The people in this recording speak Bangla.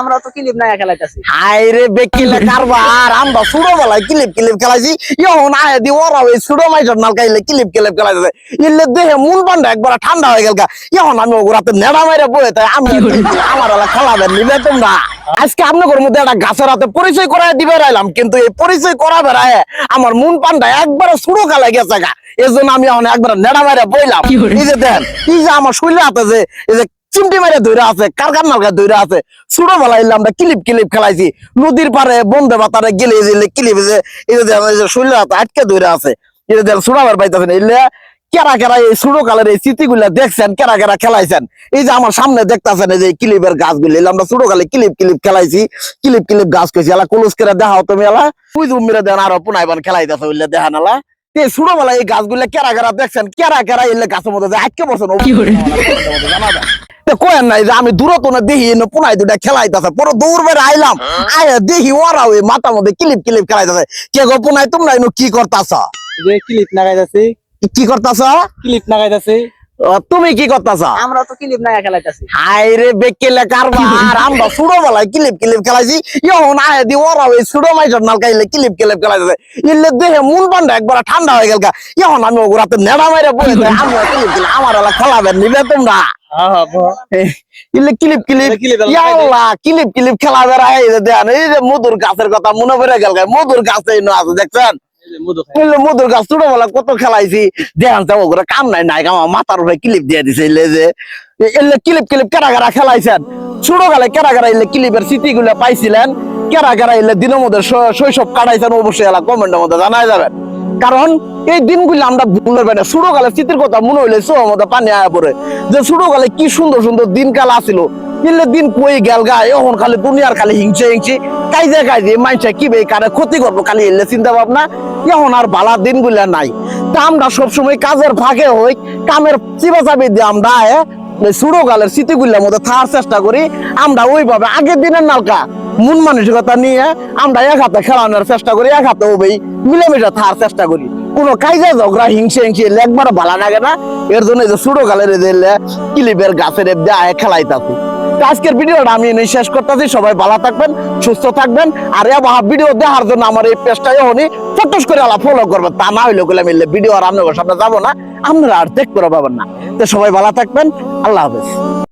আমরা তো ক্লিপ না খেলাইতেছি। হাই রে বেকিলে কারবার। আমরা ছোট বেলায় ক্লিপ ক্লিপ খেলাইছি। আয় দি ওরা ওই ছোট মাইটার নাল খাইলে ক্লিপ ক্লিপ খেলাইছে ইলে দেহে মন পান্ডা একবার ঠান্ডা হয়ে গেল আমি ওগুলাতে নেড়া মাইরে বয়ে তাই আমি আমার এলা খেলাবেন নিবে তোমরা। আজকে আপনাদের মধ্যে একটা গাছের হাতে পরিচয় করায় দিবে রাইলাম কিন্তু এই পরিচয় করা বেড়ায় আমার মন পান্ডা একবার ছোট খেলা গেছে গা। এর জন্য আমি এখন একবার নেড়া মাইরে বইলাম। এই যে দেন এই যে আমার শরীরে হাতে যে এই যে চিমটি মেরে ধরে আছে কারখান নালকা ধরে আছে। ছোটবেলা এলে আমরা ক্লিপ ক্লিপ খেলাইছি নদীর পারে বন্ধে বাতারে গেলে যে ক্লিপ যে যে আটকে ধরে আছে। দেখেন ছোড়াবার পাইতেছেন এলে কেরা কেরা এই ছোট কালের এই স্মৃতিগুলা দেখছেন কেরা কেরা খেলাইছেন। এই যে আমার সামনে দেখতেছেন এই যে কিলিপের গাছগুলি আমরা ছোট কালে কিলিপ কিলিপ খেলাইছি কিলিপ কিলিপ গাছ কইছি এলা কলুস করে দেখাও তুমি এলা ওই যে মেরে দেন আরও পুনাইবান খেলাইতেছে ওইলে দেখান এলা এই ছোটবেলা এই গাছগুলো কেরা কেরা দেখছেন কেরা কেরা এলে গাছের মধ্যে আটকে বসেন জানাবেন তো কয়েন নাই যে আমি দূরত না দেখি এনে পুনাই দুটা খেলাইতেছে। পুরো দৌড় বেড়ে আইলাম আয় দেখি ওরা ওই মাথার মধ্যে ক্লিপ ক্লিপ খেলাইতেছে। কে গো পুনাই তোমরা এনে কি করতাছ? ক্লিপ লাগাইতেছি। কি করতাছ? ক্লিপ লাগাইতেছি। তুমি কি করতাছ? আমরা তো ক্লিপ না খেলাইতেছি। হাই রে বেকেলে কারবার আমরা ছোট বেলায় ক্লিপ ক্লিপ খেলাইছি। এখন আয় দি ওরা ওই ছোট মাইটার নাল খাইলে ক্লিপ ক্লিপ খেলাইতেছে। ইলে দেহে মন পান্ডা একবার ঠান্ডা হয়ে গেল। এখন আমি ওগুলাতে নেড়া মাইরে বলে দেয় আমি ক্লিপ ক্লিপ আমার এলা খেলাবেন নিবে তোমরা। ইলে ক্লিপ ক্লিপ ইয়াল্লা ক্লিপ ক্লিপ খেলা বেড়ায় এই যে দেন এই যে মধুর গাছের কথা মনে পড়ে গেল। মধুর গাছে আছে দেখছেন? এলে পাইছিলেন। কেরা ইলে দিনের মধ্যে শৈশব কাটাইছেন অবশ্যই এলা কমেন্টের মধ্যে জানাই যাবেন। কারণ এই দিনগুলো আমরা ভুলের বাইরে ছোট কালে স্মৃতির কথা মনে হইলে চোখের মধ্যে পানি আয়া পড়ে। যে ছোট কালে কি সুন্দর সুন্দর দিনকাল আসিল ইলে দিন কই গেল গা এখন খালি দুনিয়ার খালি হিংসে কাইজে কাইজে কি কারে ক্ষতি করব খালি এলে চিন্তা ভাবনা এখন আর বালা নাই। তা আমরা সবসময় কাজের ফাঁকে হই, কামের দিয়ে আমরা এই ছোট মধ্যে থাকার চেষ্টা করি। আমরা ওইভাবে আগের দিনের নালকা মন মানসিকতা নিয়ে আমরা এক হাতে খেলানোর চেষ্টা করি, এক হাতে ওই মিলেমিশে থাকার চেষ্টা করি। কোনো কাইজা ঝগড়া, হিংসে হিংসে একবার ভালো লাগে না। এর জন্য যে যে এলে ক্লিপের গাছের দেয় খেলাইতাছি। তো আজকের ভিডিওটা আমি এনে শেষ করতেছি। সবাই ভালো থাকবেন, সুস্থ থাকবেন। আর এবার ভিডিও দেখার জন্য আমার এই পেজটাই হনি ফটোস করে আলা ফলো করবেন। তা না হইলে গেলে মিললে ভিডিও আর আপনাদের সামনে যাব না। আপনারা আর দেখতে পাবেন না। তো সবাই ভালো থাকবেন। আল্লাহ হাফেজ।